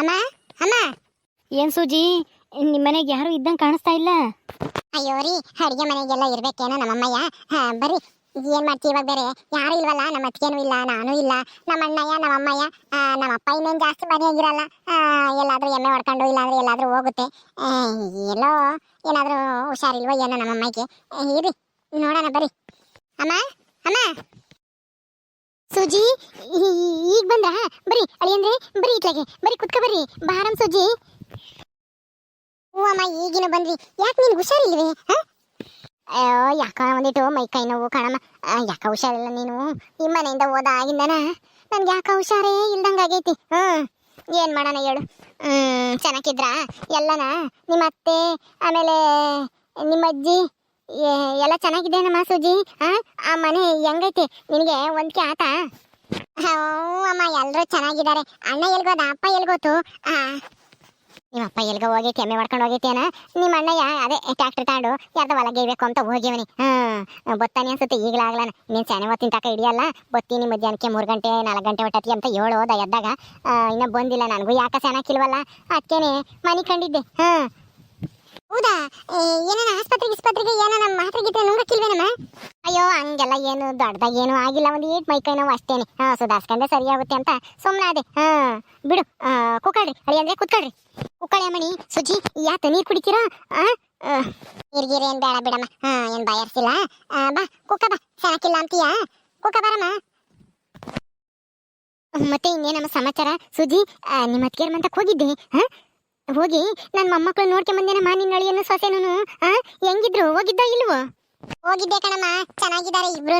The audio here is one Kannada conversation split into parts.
ಅಮ್ಮ ಅಮ್ಮ. ಏನ್ ಸೂಜಿ ನಿಮ್ಮ ಮನೆಗೆ ಯಾರು ಇದ್ದಂಗೆ ಕಾಣಿಸ್ತಾ ಇಲ್ಲ? ಅಯ್ಯೋ ರೀ ಅಡಿಗೆ ಮನೆಗೆಲ್ಲ ಇರ್ಬೇಕೇನೋ ನಮ್ಮಮ್ಮಯ್ಯ. ಹಾ ಬರ್ರಿ. ಏನ್ ಮಾಡ್ತೀವಿ ಇವಾಗ ಬೇರೆ? ಯಾರು ಇಲ್ವಲ್ಲ ನಮ್ಮ ಅತ್ತಿಗೆನೂ ಇಲ್ಲ ನಾನು ಇಲ್ಲ. ನಮ್ಮ ಅಣ್ಣಯ್ಯ ನಮ್ಮ ಅಮ್ಮಯ್ಯ ನಮ್ಮ ಅಪ್ಪ ಇನ್ನೇನು ಜಾಸ್ತಿ ಮನೆಯಾಗಿರಲ್ಲ ಎಲ್ಲಾದ್ರೂ ಎಮ್ಮೆ ಹೊಡ್ಕೊಂಡು ಇಲ್ಲಾಂದ್ರೆ ಎಲ್ಲಾದ್ರೂ ಹೋಗುತ್ತೆ. ಆ, ಎಲ್ಲೋ ಏನಾದ್ರೂ ಹುಷಾರಿಲ್ವೋ ಏನೋ ನಮ್ಮ ಅಮ್ಮಗೆ ಇರಿ ನೋಡೋಣ ಬರ್ರಿ. ಅಮ್ಮ ಅಮ್ಮ. ಸುಜಿ, ಈಗ ಬಂದ್ರ ಬರ್ರಿ ಅಳಿಯಂದ್ರೆ ಬರೀ ಇಟ್ಲಾಗೆ. ಬರೀ ಕುತ್ಕ ಬರ್ರಿ. ಬಾರಂ ಸುಜಿ. ಹ್ಞೂ ಅಮ್ಮ, ಈಗಿನ ಬಂದ್ರಿ ಯಾಕೆ ನಿನ್ಗೆ ಹುಷಾರಿಲ್ವೇ ಅಯ್ಯೋ, ಯಾಕ ಒಂದಿಟ್ಟು ಮೈ ಕೈ ನೋವು ಕಾಣಮ್ಮ. ಯಾಕ ಹುಷಾರಿಲ್ಲ ನೀನು? ನಿಮ್ಮ ಮನೆಯಿಂದ ಹೋದ ಆಗಿಂದನ ನನ್ಗೆ ಯಾಕ ಹುಷಾರೇ ಇಲ್ದಂಗೆ ಆಗೈತಿ. ಹ್ಮ್, ಏನ್ ಮಾಡೋಣ ಹೇಳು. ಹ್ಮ್ ಚೆನ್ನಾಗಿದ್ರಾ ಎಲ್ಲನ? ನಿಮ್ಮ ಅತ್ತೆ ಆಮೇಲೆ ನಿಮ್ಮ ಅಜ್ಜಿ ಎಲ್ಲ ಚೆನ್ನಾಗಿದೆ ನಮ್ಮ ಸೂಜಿ? ಆ ಆ ಮನೆ ಹೆಂಗೈತಿ? ನಿನಗೆ ಒಂದ್ಕೆ ಆತ? ಅಮ್ಮ ಎಲ್ಲರೂ ಚೆನ್ನಾಗಿದ್ದಾರೆ. ಅಣ್ಣ ಎಲ್ಗೋದ? ಅಪ್ಪ ಎಲ್ಗೋತು? ಆ. ನಿಮ್ಮ ಅಪ್ಪ ಎಲ್ಗ ಹೋಗಿ ಕೆಮ್ಮೆ ಮಾಡ್ಕೊಂಡು ಹೋಗಿತ್ತೇನ ನಿಮ್ಮ ಅಣ್ಣಯ್ಯ ಅದೇ ಟ್ಯಾಕ್ಟರ್ ತಾಂಡು ಯಾರ್ದ ಗೇಯ್ಬೇಕು ಅಂತ ಹೋಗಿವನಿ. ಹಾಂ ಬತ್ತಾನೆ ಅನ್ಸುತ್ತೆ, ಈಗಲಾಗ್ಲಾನ. ನೀನು ಸೆನೆ ಹೊತ್ತಿನ ತಕ ಹಿಡಿಯಲ್ಲ? ಬತ್ತೀನಿ ಮಧ್ಯಾಹ್ನಕ್ಕೆ ಮೂರು ಗಂಟೆ, ನಾಲ್ಕು ಗಂಟೆ ಹೊಟ್ಟತಿ ಅಂತ ಹೇಳು ಹೋದ ಎದ್ದಾಗ ಇನ್ನೂ ಬಂದಿಲ್ಲ, ನನಗೂ ಯಾಕ ಸೆನಕ್ಕಿಲ್ವಲ್ಲ ಅದಕ್ಕೇನೆ ಮನಿ ಕಂಡಿದ್ದೆ. ಹ್ಮ್ ಹೌದಾ? ಏನಾನ ಆಸ್ಪತ್ರೆಗೆ ಆಸ್ಪತ್ರೆಗೆ ಏನಾನ ಮಾತ್ರೆ ಗೀತ್ರೆ ನುಂಗಕ್ಕಿಲ್ವೇನಮ್ಮ ಅಯ್ಯೋ, ಹಂಗೆಲ್ಲ ಏನು ದೊಡ್ಡದಾಗ ಏನು ಆಗಿಲ್ಲ. ಒಂದು ಏಟ್ ಮೈ ಕೈ ನೋವು ಅಷ್ಟೇನೆ. ಹಾಂ ಸುಧಾರ್ಸ್ಕೊಂಡೆ ಸರಿಯಾಗುತ್ತೆ ಅಂತ ಸುಮ್ಮನೆ ಅದೇ ಹಾ, ಬಿಡು. ಕುಕ್ಕಳ್ರಿ ಅಳಿ ಅಂದರೆ ಕುತ್ಕೊಳ್ರಿ. ಕುಕ್ಕಳೆ ಮಣಿ ಸುಜಿ, ಯಾತ ನೀರು ಕುಡಿತೀರಾ? ಹಾಂ ನೀರ್ಗೀರ್ ಏನು ಬೇಡ ಬಿಡಮ್ಮ. ಹಾಂ, ಏನು ಬಾಯರ್ಸಿಲ್ಲ. ಬಾ ಕುಕ್ಕ ಬಾ. ಸಾಕಿಲ್ಲ ಅಂತೀಯ? ಕುಕ್ಕ ಬಾರಮ್ಮ. ಮತ್ತೆ ಇನ್ನೇನಮ್ಮ ಸಮಾಚಾರ? ಸುಜಿ ನಿಮ್ಮ ಅತ್ತಿಗೆರ್ ಮಂತಕ್ ಹೋಗಿದ್ದೆ. ಹಾ? ಹೋಗಿ ನನ್ನ ಮೊಮ್ಮಕ್ಕಳು ನೋಡ್ಕೊಂಡ್ ಬಂದೇನಮ್ಮ ನಿನ್ನ ಅಳಿಯನ್ನು ಸೊಸೆನೂ ಆ? ಹೆಂಗಿದ್ರು? ಹೋಗಿದ್ದ ಇಲ್ವೋ? ಹೋಗಿದ್ದೆ ಕಣಮ್ಮ. ಚೆನ್ನಾಗಿದ್ದಾರೆ ಇಬ್ರು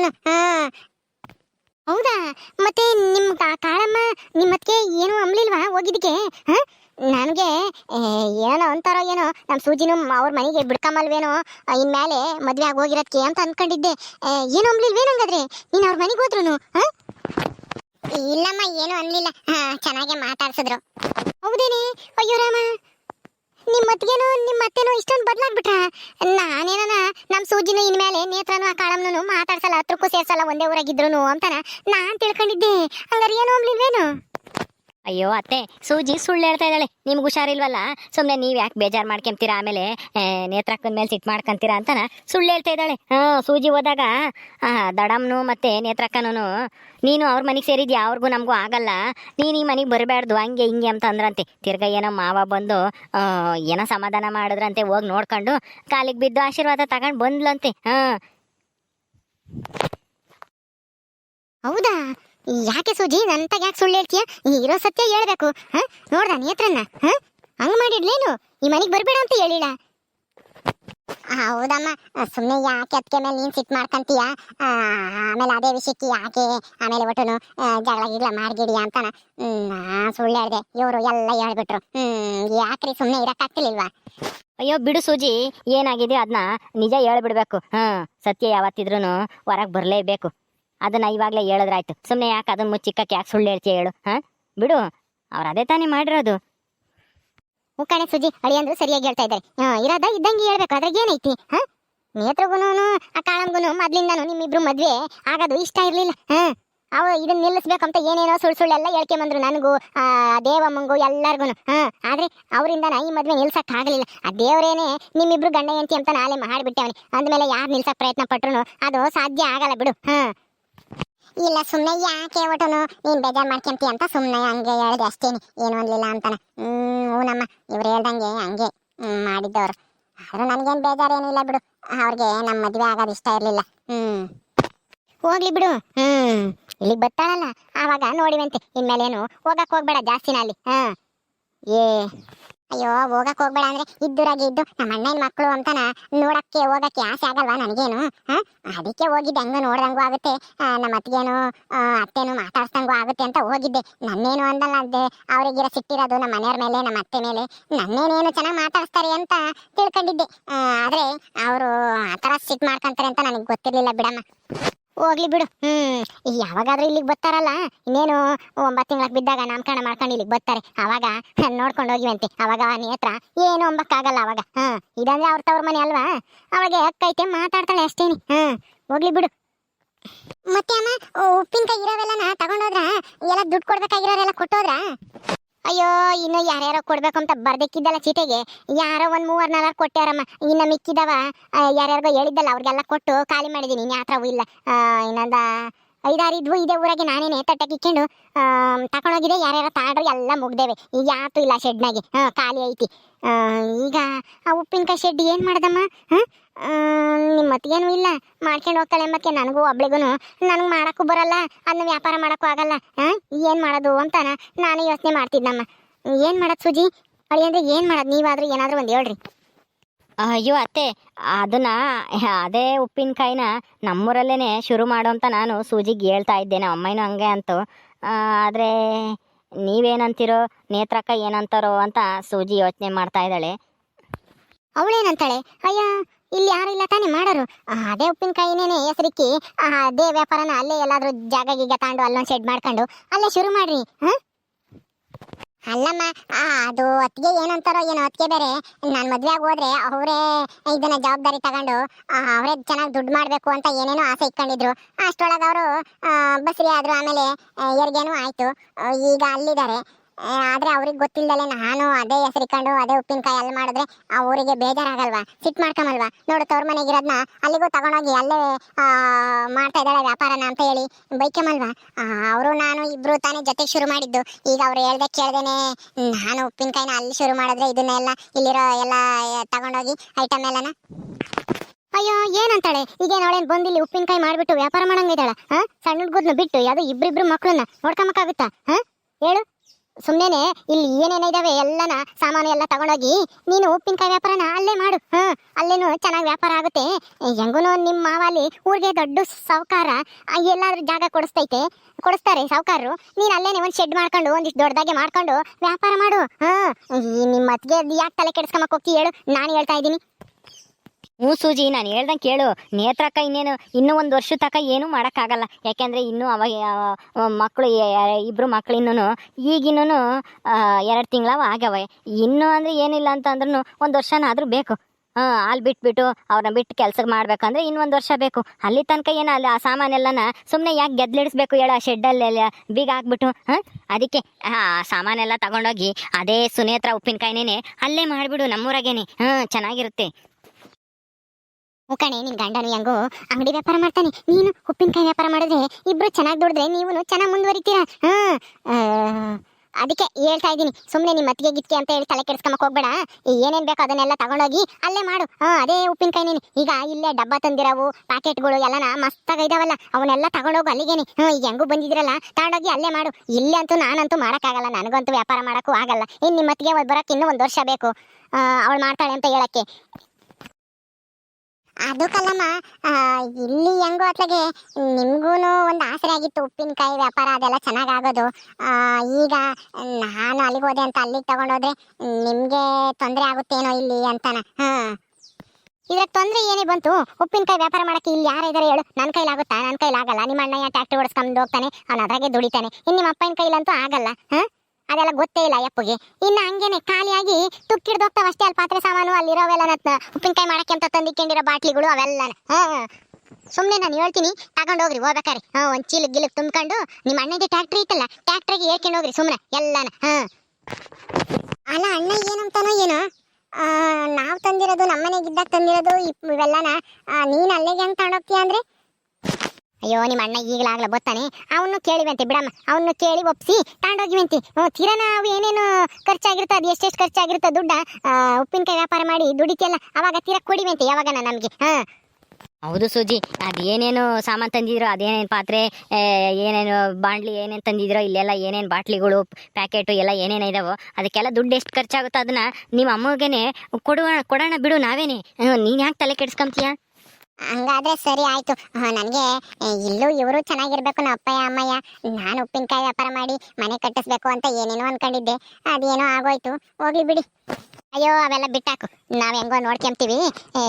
ಹೌದಾ? ಮತ್ತೆ ನಿಮ್ ಕಾ- ಕಾಳಮ್ಮ ನಿಮ್ಮತ್ಗೆ ಏನು ಅಂಬ್ಲಿಲ್ವಾ ಹೋಗಿದ್ದಕ್ಕೆ? ಹಾ ನನಗೆ ಏನೋ ಅಂತಾರೋ ಏನೋ. ನಮ್ಮ ಸೂಜಿನೂ ಅವ್ರ ಮನೆಗೆ ಬಿಡ್ಕಮಲ್ವೇನೋ ಇನ್ಮೇಲೆ ಮದುವೆ ಆಗಿ ಹೋಗಿರೋದಕ್ಕೆ ಅಂತ ಅಂದ್ಕೊಂಡಿದ್ದೆ ಏನು ಅಂಬ್ಲಿಲ್ವೇ ಹಂಗಾದ್ರೆ ನೀನು ಅವ್ರ ಮನೆಗೆ ಹೋದ್ರು ಹಾ ಇಲ್ಲಮ್ಮ, ಏನು ಅನ್ಲಿಲ್ಲ ಚೆನ್ನಾಗೆ ಮಾತಾಡ್ಸಿದ್ರು. ಹೌದೇನೆ? ಅಯ್ಯೋ ರಾಮ. ನಿಮ್ಮ ಅತ್ತಿಗೆನೋ ನಿಮ್ಮ ಅತ್ತೆನೋ ಇಷ್ಟೊಂದು ಬದಲಾಗ್ಬಿಟ್ರ? ನಾನೇನ ನಮ್ಮ ಸೂಜಿನ ಇನ್ಮೇಲೆ ನೇತ್ರನು, ಆ ಕಾಳಮ್ನೂ ಮಾತಾಡ್ಸಲ್ಲ ಹತ್ರಕ್ಕೂ ಸೇರ್ಸಲ್ಲ, ಒಂದೇ ಊರಾಗಿದ್ರು ಅಂತಾನ ನಾನ್ ತಿಳ್ಕೊಂಡಿದ್ದೆ. ಹಂಗಾರೆ ಏನು ಅಂಬ್ಲಿಲ್ವೇನು? ಅಯ್ಯೋ, ಅತ್ತೆ, ಸೂಜಿ ಸುಳ್ಳು ಹೇಳ್ತಾ ಇದ್ದಾಳೆ. ನಿಮ್ಗೆ ಹುಷಾರಿಲ್ವಲ್ಲ? ಸುಮ್ಮನೆ ನೀವು ಯಾಕೆ ಬೇಜಾರು ಮಾಡ್ಕೊಂತೀರಾ ಆಮೇಲೆ ನೇತ್ರಕ್ಕನ ಮೇಲೆ ಸಿಟ್ಟು ಮಾಡ್ಕೊಂತೀರಾ ಅಂತ ಸುಳ್ಳು ಹೇಳ್ತಾ ಇದ್ದಾಳೆ. ಹಾಂ, ಸೂಜಿ ಹೋದಾಗ ದಡಮ್ನು ಮತ್ತೆ ನೇತ್ರಕ್ಕನೂ ನೀನು ಅವ್ರ ಮನೆಗೆ ಸೇರಿದ್ಯಾ? ಅವ್ರಿಗೂ ನಮಗೂ ಆಗಲ್ಲ. ನೀನು ಈ ಮನೆಗೆ ಬರಬಾರ್ದು ಹಂಗೆ ಹಿಂಗೆ ಅಂತ ಅಂದ್ರಂತೆ ತಿರ್ಗ ಏನೋ ಮಾವ ಬಂದು ಏನೋ ಸಮಾಧಾನ ಮಾಡಿದ್ರಂತೆ ಹೋಗಿ ನೋಡ್ಕೊಂಡು ಕಾಲಿಗೆ ಬಿದ್ದು ಆಶೀರ್ವಾದ ತಗೊಂಡು ಬಂದ್ಲಂತೆ. ಹಾಂ. ಹೌದಾ? ಯಾಕೆ ಸೂಜಿ? ನಂತ ಯಾಕೆ ಸುಳ್ಳು ಹೇಳ್ತೀಯ? ಇರೋ ಸತ್ಯ ಹೇಳ್ಬೇಕು. ಹ? ನೋಡ್ದ ನೇತ್ರನ್ನ ಹ? ಹಂಗ್ ಮಾಡಿಡ್ಲೇನು ಈ ಮನೆಗೆ ಬರ್ಬೇಡ ಅಂತ ಹೇಳಿಲ್ಲ. ಹೌದಮ್ಮ. ಸುಮ್ಮನೆ ಯಾಕೆ ಅದಕ್ಕೆ ಮೇಲೆ ನೀನ್ ಸಿಟ್ ಮಾಡ್ಕಂತೀಯ? ಆಮೇಲೆ ಅದೇ ವಿಷಯಕ್ಕೆ ಯಾಕೆ ಆಮೇಲೆ ಒಟ್ಟನು ಜಗಳ ಗಿಡ ಮಾಡ್ಗಿಡಿ ಅಂತಾನ? ಸುಳ್ಳು ಹೇಳ್ದೆ. ಇವರು ಎಲ್ಲ ಹೇಳ್ಬಿಟ್ರು. ಹ್ಮ್, ಯಾಕ್ರಿ ಸುಮ್ಮನೆ ಇರಕ್ಕಾಗ್ತಿಲ್ವಾ ಅಯ್ಯೋ, ಬಿಡು ಸೂಜಿ. ಏನಾಗಿದೆ ಅದನ್ನ ನಿಜ ಹೇಳ್ಬಿಡ್ಬೇಕು. ಹ್ಮ್, ಸತ್ಯ ಯಾವತ್ತಿದ್ರೂ ಹೊರಗೆ ಬರಲೇಬೇಕು. ಅದನ್ನ ಇವಾಗ್ಲೇ ಹೇಳಿದ್ರಾಯ್ತು. ಸುಮ್ಮನೆ ಯಾಕೆ ಅದನ್ನ ಮುಚ್ಚಿಕ್ಕಕ್ಕೆ ಯಾಕೆ ಸುಳ್ಳು ಹೇಳ್ತೀಯ ಹೇಳು, ಹಾ? ಬಿಡು, ಅವ್ರು ಅದೇ ತಾನೇ ಮಾಡಿರೋದು. ಕಣೆ ಸುಜಿ ಅಳಿಯಂದ್ರು ಸರಿಯಾಗಿ ಹೇಳ್ತಾ ಇದ್ದಾರೆ. ಇರೋದ ಇದ್ದಂಗೆ ಹೇಳ್ಬೇಕು, ಅದ್ರಾಗ ಏನೈತಿ, ಹಾ? ನೇತ್ರಗುನು, ಆ ಕಾಳಂಗುನು, ಮೊದ್ಲಿಂದಾನು ನಿಮ್ಮಿಬ್ರು ಮದ್ವೆ ಆಗೋದು ಇಷ್ಟ ಇರ್ಲಿಲ್ಲ, ಹಾ? ಅವ ಇದನ್ನ ನಿಲ್ಲಿಸ್ಬೇಕಂತ ಏನೇನೋ ಸುಳ್ಳು ಸುಳ್ಳೆಲ್ಲ ಹೇಳ್ಕೊಂಬಂದ್ರು ನನಗೂ, ಆ, ದೇವಮ್ಮಂಗೂ, ಎಲ್ಲಾರ್ಗುನು, ಹಾ? ಆದ್ರೆ ಅವರಿಂದ ಈ ಮದ್ವೆ ನಿಲ್ಸಕ್ ಆಗಲಿಲ್ಲ ಆ ದೇವರೇನೆ ನಿಮ್ಮಿಬ್ರು ಗಂಡ ಹೆಂಡತಿ ಅಂತ ನಾಳೆ ಮಾಡಿಬಿಟ್ಟವನಿ ಅಂದ್ಮೇಲೆ ಯಾರು ನಿಲ್ಸಕ್ ಪ್ರಯತ್ನ ಪಟ್ರು ಅದು ಸಾಧ್ಯ ಆಗಲ್ಲ ಬಿಡು, ಹಾ? ಇಲ್ಲ ಸುಮ್ಮನೆ ಯಾಕೆ ಒಟನು ನೀನ್ ಬೇಜಾರ್ ಮಾಡ್ಕೊಂತಿ ಅಂತ ಸುಮ್ಮನೆ ಹಂಗೆ ಹೇಳ್ದೆ, ಅಷ್ಟೇನಿ. ಏನು ಅನ್ಲಿಲ್ಲ ಅಂತಾನೆ. ಹ್ಮ್ ಹೂನಮ್ಮ ಇವ್ರು ಹೇಳ್ದಂಗೆ ಹಂಗೆ ಮಾಡಿದ್ದವ್ರು. ಆದ್ರೂ ನನ್ಗೇನ್ ಬೇಜಾರೇನಿಲ್ಲ ಬಿಡು. ಅವ್ರಿಗೆ ನಮ್ಮ ಮದ್ವೆ ಆಗೋದು ಇಷ್ಟ ಇರಲಿಲ್ಲ. ಹ್ಮ್. ಹೋಗ್ಲಿ ಬಿಡು. ಹ್ಮ್. ಇಲ್ಲಿಗೆ ಬರ್ತಾಳಲ್ಲ. ಆವಾಗ ನೋಡಿವಂತೆ. ಇನ್ಮೇಲೇನು ಹೋಗಕ್ ಹೋಗ್ಬೇಡ ಜಾಸ್ತಿನ ಅಲ್ಲಿ. ಹಾ. ಏ. ಅಯ್ಯೋ, ಹೋಗಕ್ ಹೋಗ್ಬೇಡ ಅಂದ್ರೆ ಇದ್ದೂರಾಗಿ ಇದ್ದು ನಮ್ಮ ಅಣ್ಣನ ಮಕ್ಕಳು ಅಂತಾನ ನೋಡಕ್ಕೆ ಹೋಗಕ್ಕೆ ಆಸೆ ಆಗಲ್ವಾ ನನಗೇನು ಅದಕ್ಕೆ ಹೋಗಿದ್ದೆ, ಹಂಗ ನೋಡ್ದಂಗೂ ಆಗುತ್ತೆ. ನಮ್ಮ ಅತ್ತಿಗೇನು ಅತ್ತೆನು ಮಾತಾಡ್ಸಂಗು ಆಗುತ್ತೆ ಅಂತ ಹೋಗಿದ್ದೆ. ನನ್ನೇನು ಅಂದಲ್ಲ ಅದೇ, ಅವ್ರಿಗಿರ ಸಿಟ್ಟಿರೋದು ನಮ್ಮ ಮನೆಯವ್ರ ಮೇಲೆ, ನಮ್ಮ ಅತ್ತೆ ಮೇಲೆ. ನನ್ನೇನೇನು ಚೆನ್ನಾಗಿ ಮಾತಾಡ್ಸ್ತಾರೆ ಅಂತ ತಿಳ್ಕೊಂಡಿದ್ದೆ. ಆದ್ರೆ ಅವರು ಆ ಥರ ಸಿಟ್ಟು ಮಾಡ್ಕೊಂತಾರೆ ಅಂತ ನನಗೆ ಗೊತ್ತಿರ್ಲಿಲ್ಲ ಬಿಡಮ್ಮ. ಹೋಗ್ಲಿ ಬಿಡು. ಹ್ಮ್ ಯಾವಾಗಾದ್ರೂ ಇಲ್ಲಿಗೆ ಬರ್ತಾರಲ್ಲ, ಇನ್ನೇನು ಒಂಬತ್ತು ತಿಂಗಳಕ್ಕೆ ಬಿದ್ದಾಗ ನಾಮಕರಣ ಮಾಡ್ಕೊಂಡು ಇಲ್ಲಿಗೆ ಬರ್ತಾರೆ. ಅವಾಗ ನೋಡ್ಕೊಂಡು ಹೋಗಿವಂತೆ. ಅವಾಗ ನೇತ್ರ ಏನು ಅಂಬಕ್ಕಾಗಲ್ಲ ಅವಾಗ. ಹಾ ಇದಂದ್ರೆ ಅವ್ರ ತವ್ರ ಮನೆ ಅಲ್ವಾ? ಅವಾಗ ಅಕ್ಕೈತೆ ಮಾತಾಡ್ತಾಳೆ ಅಷ್ಟೇನಿ. ಹಾ ಹೋಗ್ಲಿ ಬಿಡು. ಮತ್ತೆ ಅಮ್ಮ, ಉಪ್ಪಿನಕಾಯಿ ಇರೋವೆಲ್ಲ ತಗೊಂಡೋದ್ರ? ಎಲ್ಲ ದುಡ್ಡು ಕೊಡ್ಬೇಕಾಗಿರೋರೆಲ್ಲ ಕೊಟ್ಟೋದ್ರ? ಅಯ್ಯೋ, ಇನ್ನು ಯಾರ್ಯಾರೋ ಕೊಡ್ಬೇಕು ಅಂತ ಬರ್ದಕ್ಕಿದ್ದಲ್ಲ ಚೀಟಿಗೆ. ಯಾರೋ ಒಂದ್ ಮೂವರ್ ನಾಲ್ಕು ಕೊಟ್ಟಾರಮ್ಮ ಇನ್ನ ಮಿಕ್ಕಿದವ. ಯಾರ್ಯಾರಿಗೋ ಹೇಳಿದ್ದಲ್ಲ, ಅವ್ರಿಗೆಲ್ಲ ಕೊಟ್ಟು ಖಾಲಿ ಮಾಡಿದೀನಿ ಇನ್ನು ಯಾತ್ರವೂ ಇಲ್ಲ. ಇನ್ನೊಂದ ಐದಾರು ಇದ್ವು, ಇದೇ ಊರಾಗೆ ನಾನೇನೆ ತಟ್ಟಕ್ಕೆ ಇಕ್ಕೊಂಡು ತಕೊಂಡೋಗಿದೆ ಯಾರ್ಯಾರ ತಾಡ್ರು ಎಲ್ಲ ಮುಗ್ದೇವೆ. ಈಗ ಯಾತು ಇಲ್ಲ ಶೆಡ್ನಾಗೆ. ಹಾಂ, ಖಾಲಿ ಐತಿ. ಈಗ ಆ ಉಪ್ಪಿನಕಾಯಿ ಶೆಡ್ ಏನು ಮಾಡ್ದಮ್ಮ? ಹಾಂ? ನಿಮ್ಮ ಮತ್ತಿಗೇನು ಇಲ್ಲ. ಮಾಡ್ಕೊಂಡು ಹೋಗ್ತಾಳೆ ಮತ್ತೆ ನನಗೂ ಒಬ್ಳಿಗೂ ನನಗೆ ಮಾಡೋಕ್ಕೂ ಬರಲ್ಲ. ಅದನ್ನ ವ್ಯಾಪಾರ ಮಾಡೋಕ್ಕೂ ಆಗಲ್ಲ. ಹಾಂ? ಏನು ಮಾಡೋದು ಅಂತಾನ ನಾನು ಯೋಚನೆ ಮಾಡ್ತಿದ್ದಮ್ಮ ಏನು ಮಾಡೋದು ಸುಜಿ? ಅಂದ್ರೆ ಏನ್ ಮಾಡೋದು? ನೀವಾದರೂ ಏನಾದರೂ ಒಂದು ಹೇಳ್ರಿ. ಅಯ್ಯೋ ಅತ್ತೆ, ಅದನ್ನ ಅದೇ ಉಪ್ಪಿನಕಾಯಿನ ನಮ್ಮೂರಲ್ಲೇ ಶುರು ಮಾಡು ಅಂತ ನಾನು ಸೂಜಿಗೆ ಹೇಳ್ತಾ ಇದ್ದೆ. ನಮ್ಮ ಅಮ್ಮನೂ ಹಂಗೆ ಅಂತು. ಆದ್ರೆ ನೀವೇನಂತೀರೋ, ನೇತ್ರಕ್ಕ ಏನಂತಾರೋ ಅಂತ ಸೂಜಿ ಯೋಚನೆ ಮಾಡ್ತಾ ಇದ್ದಾಳೆ. ಅವಳೇನಂತಾಳೆ? ಅಯ್ಯ, ಇಲ್ಲಿ ಯಾರು ಇಲ್ಲ ತಾನೇ ಮಾಡೋರು? ಅದೇ ಉಪ್ಪಿನಕಾಯಿನೇನೆ ಹೆಸರಿಕ್ಕಿ? ಅದೇ ವ್ಯಾಪಾರನ ಅಲ್ಲೇ ಎಲ್ಲಾದ್ರೂ ಜಾಗ ಗೀಗ ತಗೊಂಡು ಅಲ್ಲೊಂದು ಶೆಡ್ ಮಾಡ್ಕೊಂಡು ಅಲ್ಲೇ ಶುರು ಮಾಡ್ರಿ, ಹ? ಅಲ್ಲಮ್ಮ ಅದು ಅತ್ತಿಗೆ ಏನಂತಾರೋ ಏನೋ ಅತ್ತಿಗೆ ಬೇರೆ. ನಾನು ಮದುವೆ ಆಗಿ ಹೋದ್ರೆ ಅವರೇ ಇದನ್ನ ಜವಾಬ್ದಾರಿ ತಗೊಂಡು ಅವರೇ ಚೆನ್ನಾಗಿ ದುಡ್ಡು ಮಾಡಬೇಕು ಅಂತ ಏನೇನೋ ಆಸೆ ಇಟ್ಕೊಂಡಿದ್ರು. ಅಷ್ಟೊಳಗೆ ಅವರು ಬಸ್ರಿ ಆದರು ಆಮೇಲೆ ಆ, ಆಯಿತು. ಈಗ ಅಲ್ಲಿದ್ದಾರೆ. ಆದ್ರೆ ಅವ್ರಿಗೆ ಗೊತ್ತಿಲ್ಲದಲ್ಲೇ ನಾನು ಅದೇ ಹೆಸರಿಕೊಂಡು ಅದೇ ಉಪ್ಪಿನಕಾಯಿ ಅಲ್ಲಿ ಮಾಡಿದ್ರೆ ಆ ಊರಿಗೆ ಬೇಜಾರಾಗಲ್ವಾ? ಸಿಟ್ ಮಾಡ್ಕೊಂಬಲ್ವಾ? ನೋಡು, ತವ್ರ ಮನೆಗಿರೋದನ್ನ ಅಲ್ಲಿಗೂ ತಗೊಂಡೋಗಿ ಅಲ್ಲೇ ಮಾಡ್ತಾ ಇದ್ದಾಳೆ ವ್ಯಾಪಾರನ ಅಂತ ಹೇಳಿ ಬೈಕಮಲ್ವಾ ಅವರು ನಾನು ಇಬ್ರು ತಾನೇ ಜೊತೆಗೆ ಶುರು ಮಾಡಿದ್ದು. ಈಗ ಅವ್ರು ಹೇಳ್ದೆ ಕೇಳ್ದೇನೆ, ನಾನು ಉಪ್ಪಿನಕಾಯಿನ ಅಲ್ಲಿ ಶುರು ಮಾಡಿದ್ರೆ ಇದನ್ನೆಲ್ಲ ಇಲ್ಲಿರೋ ಎಲ್ಲ ತಗೊಂಡೋಗಿ ಐಟಮ್ ಎಲ್ಲನ? ಅಯ್ಯೋ, ಏನಂತಾಳೆ? ಈಗ ಅವಳೇನು ಬಂದು ಇಲ್ಲಿ ಉಪ್ಪಿನಕಾಯಿ ಮಾಡ್ಬಿಟ್ಟು ವ್ಯಾಪಾರ ಮಾಡಂಗಿದ್ದಾಳ ಹಾ? ಸಣ್ಣ ಹುಡುಗದ್ನ ಬಿಟ್ಟು ಯಾವುದೋ ಇಬ್ರಿಬ್ರು ಮಕ್ಕಳನ್ನ ನೋಡ್ಕೊಂಬಕ್ಕಾಗುತ್ತಾ? ಹಾ? ಹೇಳು. ಸುಮ್ಮನೆ ಇಲ್ಲಿ ಏನೇನ ಇದಾವೆ ಎಲ್ಲನ ಸಾಮಾನು ಎಲ್ಲ ತಗೊಂಡೋಗಿ ನೀನು ಉಪ್ಪಿನಕಾಯಿ ವ್ಯಾಪಾರನ ಅಲ್ಲೇ ಮಾಡು. ಹಾ, ಅಲ್ಲೇನು ಚೆನ್ನಾಗಿ ವ್ಯಾಪಾರ ಆಗುತ್ತೆ. ಹೆಂಗುನು ನಿಮ್ಮ ಮಾವಲ್ಲಿ ಊರಿಗೆ ದೊಡ್ಡ ಸಾವುಕಾರ ಎಲ್ಲಾದ್ರೂ ಜಾಗ ಕೊಡಿಸ್ತೈತೆ. ಕೊಡಿಸ್ತಾರೆ ಸಾವುಕಾರರು. ನೀನು ಅಲ್ಲೇನೆ ಒಂದು ಶೆಡ್ ಮಾಡ್ಕೊಂಡು, ಒಂದಿಷ್ಟು ದೊಡ್ಡದಾಗೆ ಮಾಡ್ಕೊಂಡು ವ್ಯಾಪಾರ ಮಾಡು. ಹಾ ನಿಮ್ಮ ಅತ್ತಿಗೆ ಯಾಕೆ ತಲೆ ಕೆಡಿಸ್ಕೊಂಬಕ್ ಹೋಗ್ತಿ ಹೇಳು. ನಾನು ಹೇಳ್ತಾ ಇದ್ದೀನಿ. ಹ್ಞೂ ಸೂಜಿ, ನಾನು ಹೇಳ್ದಂಗೆ ಕೇಳು. ನೇತ್ರಕ್ಕ ಇನ್ನೇನು, ಇನ್ನೂ ಒಂದು ವರ್ಷ ತನಕ ಏನೂ ಮಾಡೋಕ್ಕಾಗಲ್ಲ. ಯಾಕೆಂದರೆ ಇನ್ನೂ ಅವಾಗ ಮಕ್ಕಳು ಇಬ್ಬರು ಮಕ್ಕಳು ಇನ್ನೂ ಈಗಿನ್ನೂ ಎರಡು ತಿಂಗಳವ ಆಗ್ಯಾವೆ. ಇನ್ನೂ ಅಂದರೆ ಏನಿಲ್ಲ ಅಂತ ಅಂದ್ರೂ ಒಂದು ವರ್ಷನಾದರೂ ಬೇಕು. ಹಾಂ ಅಲ್ಲಿ ಬಿಟ್ಬಿಟ್ಟು ಅವ್ರನ್ನ ಬಿಟ್ಟು ಕೆಲ್ಸಕ್ಕೆ ಮಾಡ್ಬೇಕಂದ್ರೆ ಇನ್ನೊಂದು ವರ್ಷ ಬೇಕು. ಅಲ್ಲಿ ತನಕ ಏನು ಅಲ್ಲಿ ಆ ಸಾಮಾನೆಲ್ಲನ ಸುಮ್ಮನೆ ಯಾಕೆ ಗೆದ್ಲಿಡಿಸ್ಬೇಕು ಹೇಳ ಶೆಡ್ಡಲ್ಲೆಲ್ಲ ಬೀಗ ಹಾಕ್ಬಿಟ್ಟು, ಹಾಂ? ಅದಕ್ಕೆ, ಆ ಸಾಮಾನೆಲ್ಲ ತಗೊಂಡೋಗಿ ಅದೇ ಸುನೇತ್ರ ಉಪ್ಪಿನಕಾಯಿನೇ ಅಲ್ಲೇ ಮಾಡಿಬಿಡು ನಮ್ಮೂರಾಗೇನೆ. ಹಾಂ, ಚೆನ್ನಾಗಿರುತ್ತೆ. ಕಣೆ, ನಿನ್ ಗಂಡನು ಹೆಂಗೋ ಅಂಗಡಿ ವ್ಯಾಪಾರ ಮಾಡ್ತಾನೆ. ನೀನು ಉಪ್ಪಿನಕಾಯಿ ವ್ಯಾಪಾರ ಮಾಡಿದ್ರೆ ಇಬ್ರು ಚೆನ್ನಾಗಿ ದುಡಿದ್ರೆ ನೀವು ಚೆನ್ನಾಗಿ ಮುಂದುವರಿತೀರಾ? ಹಾ ಅದಕ್ಕೆ ಹೇಳ್ತಾ ಇದ್ದೀನಿ. ಸುಮ್ಮನೆ ನಿಮ್ಮ ಮತ್ತಿಗೆ ಗಿತ್ಕೆ ಅಂತ ಹೇಳಿ ತಲೆ ಕೆಡಿಸ್ಕೊಂಬಕ್ ಹೋಗ್ಬೇಡ. ಏನೇನ್ ಬೇಕೋ ಅದನ್ನೆಲ್ಲ ತಗೊಂಡೋಗಿ ಅಲ್ಲೇ ಮಾಡು. ಹಾ, ಅದೇ ಉಪ್ಪಿನಕಾಯಿ ನೀನು. ಈಗ ಇಲ್ಲೇ ಡಬ್ಬ ತಂದಿರವು, ಪ್ಯಾಕೆಟ್ಗಳು ಎಲ್ಲನ ಮಸ್ತಾಗ ಇದಾವಲ್ಲ, ಅವನ್ನೆಲ್ಲ ತಗೊಂಡೋಗು ಅಲ್ಲಿಗೇನೆ. ಹ್ಞೂ ಈಗ ಹೆಂಗೂ ಬಂದಿದ್ರಲ್ಲ ತಗೊಂಡೋಗಿ ಅಲ್ಲೇ ಮಾಡು. ಇಲ್ಲೇ ಅಂತೂ ನಾನಂತೂ ಮಾಡೋಕ್ಕಾಗಲ್ಲ, ನನಗಂತೂ ವ್ಯಾಪಾರ ಮಾಡೋಕ್ಕೂ ಆಗಲ್ಲ. ಇನ್ನು ನಿಮ್ಮ ಮತ್ತಿಗೆ ಬರೋಕ್ಕೆ ಇನ್ನೂ ಒಂದು ವರ್ಷ ಬೇಕು. ಅವಳು ಮಾಡ್ತಾಳೆ ಅಂತ ಹೇಳಕ್ಕೆ. ಅದು ಕಲ್ಲಮ್ಮ ಇಲ್ಲಿ ಹೆಂಗೋ ಅತ್ಲಾಗೆ ನಿಮ್ಗೂ ಒಂದು ಆಸರೆ ಆಗಿತ್ತು ಉಪ್ಪಿನಕಾಯಿ ವ್ಯಾಪಾರ, ಅದೆಲ್ಲ ಚೆನ್ನಾಗಾಗೋದು. ಈಗ ನಾನು ಅಲ್ಲಿಗೆ ಹೋದೆ ಅಂತ ಅಲ್ಲಿಗೆ ತಗೊಂಡೋದ್ರೆ ನಿಮಗೆ ತೊಂದರೆ ಆಗುತ್ತೇನೋ ಇಲ್ಲಿ ಅಂತಾನ. ಹಾ. ಇದ್ರ ತೊಂದ್ರೆ ಏನೇ ಬಂತು, ಉಪ್ಪಿನಕಾಯಿ ವ್ಯಾಪಾರ ಮಾಡಕ್ಕೆ ಇಲ್ಲಿ ಯಾರು ಇದಾರೆ ಹೇಳು. ನನ್ನ ಕೈಲಾಗುತ್ತಾ ನನ್ನ ಕೈಲಾಗಲ್ಲ ನಿಮ್ಮ ಅಣ್ಣಯ್ಯ ಟ್ಯಾಕ್ಟ್ರಿ ಓಡಿಸ್ಕೊಂಡು ಹೋಗ್ತಾನೆ, ಅವನು ಅದ್ರಾಗೆ ದುಡಿತಾನೆ. ಇನ್ನು ನಿಮ್ಮ ಅಪ್ಪನ ಕೈಲಂತೂ ಆಗಲ್ಲ. ಹಾ? ಅದೆಲ್ಲ ಗೊತ್ತೇ ಇಲ್ಲ ಯಪ್ಪಗೆ ಇನ್ನು ಹಂಗೇನೆ ಖಾಲಿಯಾಗಿ ತುಕ್ಕಿಡ್ದು ಹೋಗ್ತಾವ ಅಷ್ಟೇ ಅಲ್ಲಿ ಪಾತ್ರೆ ಸಾಮಾನು ಅಲ್ಲಿರೋವೆಲ್ಲ ಉಪ್ಪಿನಕಾಯಿ ಮಾಡಕ್ಕೆ ಅಂತ ತಂದಿಕ್ಕೊಂಡಿರೋ ಬಾಟ್ಲಿಗಳು ಅವೆಲ್ಲ ಹಾ ಸುಮ್ಮನೆ ನಾನು ಹೇಳ್ತೀನಿ, ತಗೊಂಡು ಹೋಗ್ರಿ ಹೋಗ್ಬೇಕಾರೆ ಹಾ, ಒಂದು ಚೀಲ ಗಿಲಕ್ ತುಂಬ್ಕೊಂಡು ನಿಮ್ಮ ಅಣ್ಣಗೆ ಟ್ಯಾಕ್ಟ್ರಿ ಇತ್ತಲ್ಲ ಟ್ಯಾಕ್ಟ್ರಿಗೆ ಏರ್ಕೊಂಡು ಹೋಗ್ರಿ ಸುಮ್ಮನೆ ಎಲ್ಲಾನ. ಹಾ. ಅಲ್ಲ, ಅಣ್ಣ ಏನಂತಾನೋ ಏನೋ? ನಾವು ತಂದಿರೋದು ನಮ್ಮನೆಗಿದ್ದಾಗ ತಂದಿರೋದು ಇವೆಲ್ಲನ? ನೀನ್ ಅಲ್ಲಿಗೆ ಹೆಂಗೆ ತಗೊಂಡೋಗ್ತೀಯ ಅಂದ್ರೆ? ಅಯ್ಯೋ, ನಿಮ್ಮ ಅಣ್ಣ ಈಗಲಾಗ್ಲ ಬತ್ತಾನೆ. ಅವನು ಕೇಳಿವಂತೆ, ಬಿಡಮ್ಮ. ಅವನು ಕೇಳಿ ಒಪ್ಸಿ ತಗೊಂಡೋಗಿವಂತೆ ತಿರನ ಅವು ಏನೇನು ಖರ್ಚಾಗಿರುತ್ತೆ ಅದು ಎಷ್ಟೆಷ್ಟು ಖರ್ಚಾಗಿರುತ್ತೆ ದುಡ್ಡ ಉಪ್ಪಿನಕಾಯಿ ವ್ಯಾಪಾರ ಮಾಡಿ ದುಡಿತಿಯಲ್ಲ, ಅವಾಗ ತೀರ ಕೊಡಿವಂತೆ ಯಾವಾಗನ ನಮಗೆ, ಹಾ? ಹೌದು ಸೂಜಿ, ಅದು ಏನೇನು ಸಾಮಾನು ತಂದಿದ್ರೋ, ಅದೇನೇನು ಪಾತ್ರೆ ಏನೇನು ಬಾಂಡ್ಲಿ ಏನೇನು ತಂದಿದ್ರೋ, ಇಲ್ಲೆಲ್ಲ ಏನೇನು ಬಾಟ್ಲಿಗಳು, ಪ್ಯಾಕೆಟು, ಎಲ್ಲ ಏನೇನು ಇದಾವೋ, ಅದಕ್ಕೆಲ್ಲ ದುಡ್ಡು ಎಷ್ಟು ಖರ್ಚಾಗುತ್ತೋ ಅದನ್ನ ನಿಮ್ಮ ಅಮ್ಮಗೇನೆ ಕೊಡುವ, ಕೊಡೋಣ ಬಿಡು ನಾವೇನೆ. ನೀನು ಯಾಕೆ ತಲೆ ಕೆಡಿಸ್ಕೊಂತೀಯ? ಹಂಗಾದ್ರೆ ಸರಿ ಆಯ್ತು. ನನಗೆ ಇಲ್ಲೂ ಇವರು ಚೆನ್ನಾಗಿರ್ಬೇಕು ನಮ್ಮ ಅಪ್ಪಯ್ಯ, ಅಮ್ಮಯ್ಯ. ನಾನು ಉಪ್ಪಿನಕಾಯಿ ವ್ಯಾಪಾರ ಮಾಡಿ ಮನೆ ಕಟ್ಟಿಸ್ಬೇಕು ಅಂತ ಏನೇನೋ ಅನ್ಕೊಂಡಿದ್ದೆ. ಅದೇನೋ ಆಗೋಯ್ತು. ಹೋಗ್ಲಿ ಬಿಡಿ. ಅಯ್ಯೋ, ಅವೆಲ್ಲ ಬಿಟ್ಟಾಕು. ನಾವ್ ಹೆಂಗೋ ನೋಡ್ಕೊಂತೀವಿ.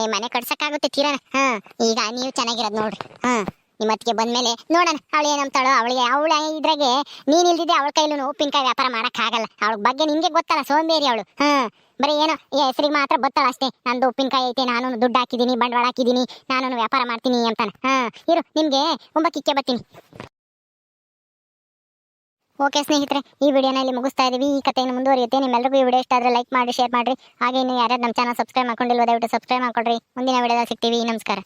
ಮನೆ ಕಟ್ಸಕ್ಕಾಗುತ್ತೆ ತೀರಾ ಹಾ, ಈಗ ನೀವು ಚೆನ್ನಾಗಿರೋದು ನೋಡ್ರಿ. ಹಾ. ನಿಮ್ಮತ್ತಿಗೆ ಬಂದ್ಮೇಲೆ ನೋಡೋಣ, ಅವಳು ಏನಂತಾಳೋ ಅವಳಿಗೆ, ಅವಳ ಇದ್ರಾಗೆ ನೀನ್ ಇಲ್ದಿದ್ರೆ ಅವಳ ಕೈಲೂ ಉಪ್ಪಿನಕಾಯಿ ವ್ಯಾಪಾರ ಮಾಡಕ್ ಆಗಲ್ಲ ಅವಳ ಬಗ್ಗೆ ನಿಮಗೆ ಗೊತ್ತಲ್ಲ, ಸೋಂಬೇರಿ ಅವಳು. ಹಾಂ, ಬರೀ ಏನೋ ಈ ಹೆಸರಿಗೆ ಮಾತ್ರ ಗೊತ್ತಲ್ಲ ಅಷ್ಟೇ. ನಂದು ಉಪ್ಪಿನಕಾಯಿ ಐತೆ ನಾನು ದುಡ್ಡು ಹಾಕಿದ್ದೀನಿ ಬಂಡವಾಳ ಹಾಕಿದ್ದೀನಿ ನಾನು ವ್ಯಾಪಾರ ಮಾಡ್ತೀನಿ ಅಂತಾನೆ. ಹಾ, ಇರು, ನಿಮ್ಗೆ ಒಂಬಕ್ಕಿಕ್ಕೆ ಬರ್ತೀನಿ. ಓಕೆ ಸ್ನೇಹಿತರೆ, ಈ ವಿಡಿಯೋನ ಇಲ್ಲಿ ಮುಗಿಸ್ತಾ ಇದೀವಿ. ಈ ಕಥೆಯನ್ನು ಮುಂದುವರಿಯುತ್ತೆ. ನಿಮ್ಮೆಲ್ಲರಿಗೂ ಈ ವಿಡಿಯೋ ಇಷ್ಟ ಆದರೆ ಲೈಕ್ ಮಾಡಿ, ಶೇರ್ ಮಾಡಿ ಹಾಗೆ ಇನ್ನು ಯಾರ್ಯಾರು ನಮ್ಮ ಚಾನಲ್ ಸಬ್ಸ್ಕ್ರೈಬ್ ಮಾಡ್ಕೊಂಡಿಲ್ಲ ದಯವಿಟ್ಟು ಸಬ್ಸ್ಕ್ರೈಬ್ ಮಾಡ್ಕೊಡ್ರಿ. ಮುಂದಿನ ವಿಡಿಯೋದಲ್ಲಿ ಸಿಗ್ತೀವಿ. ನಮಸ್ಕಾರ.